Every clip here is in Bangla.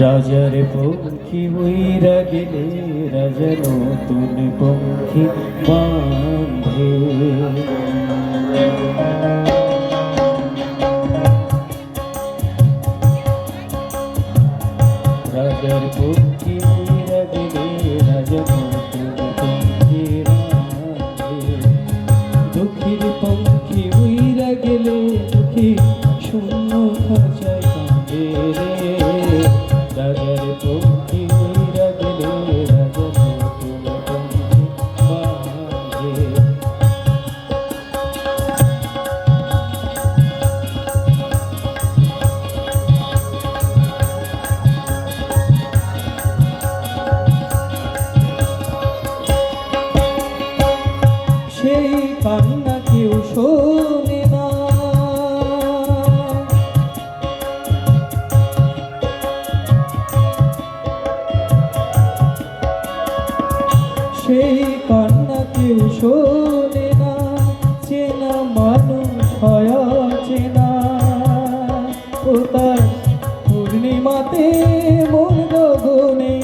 রাজার পক্ষী উইরা গেলে রাজা নতুন পক্ষী বাঁধে রাজার পক্ষী সেই কান্না কেউ শোনে না। সেই কান্না কেউ শোনে না, চেনা মানুষ হয় চেনা ও তার পূর্ণিমাতে মন গগনে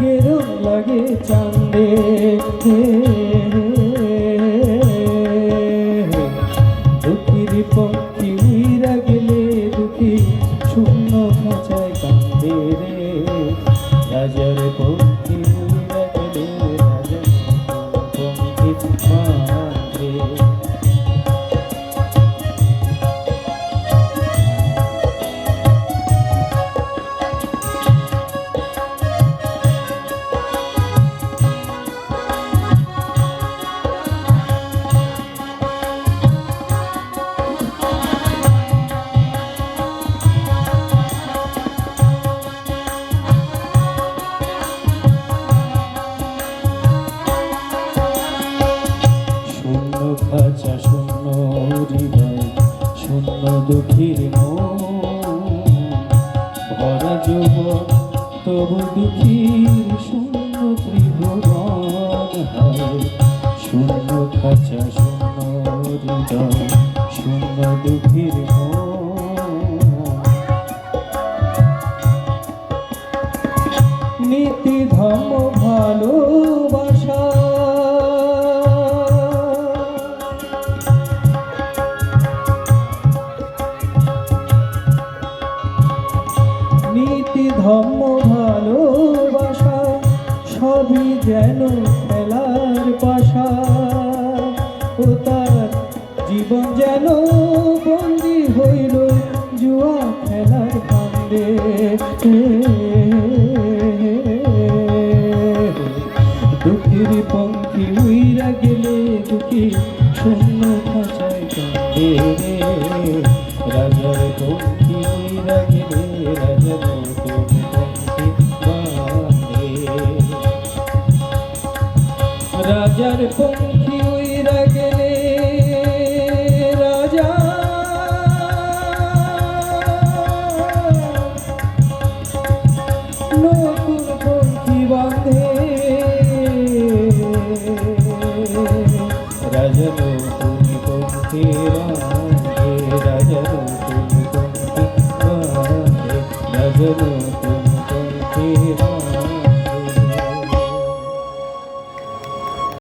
গেরুম লাগে চাঁদে। পক্ষী হৃদয় শূন্য দুঃখীর ভরা যৌবন তবু দুঃখীর শূন্য ত্রিভুবন হয়। শূন্য খাঁচা, শূন্য হৃদয়, শূন্য নীতি ধর্ম ভালোবাসা নীতি ধর্ম ভালোবাসা, সবই যেন খেলার পাশা। ও তার জীবন যেন বন্দি হইল, জুয়া খেলার কান্দে দুঃখীর পঙ্খী উইরা গেলে দুঃখী শূন্য খাঁচায় কান্দে। রে রাজার পঙ্খি উইরা গেলে রাজা। নতুন পঙ্খি বাঁধে। রাজা নতুন পঙ্খি বাঁধে। Good one.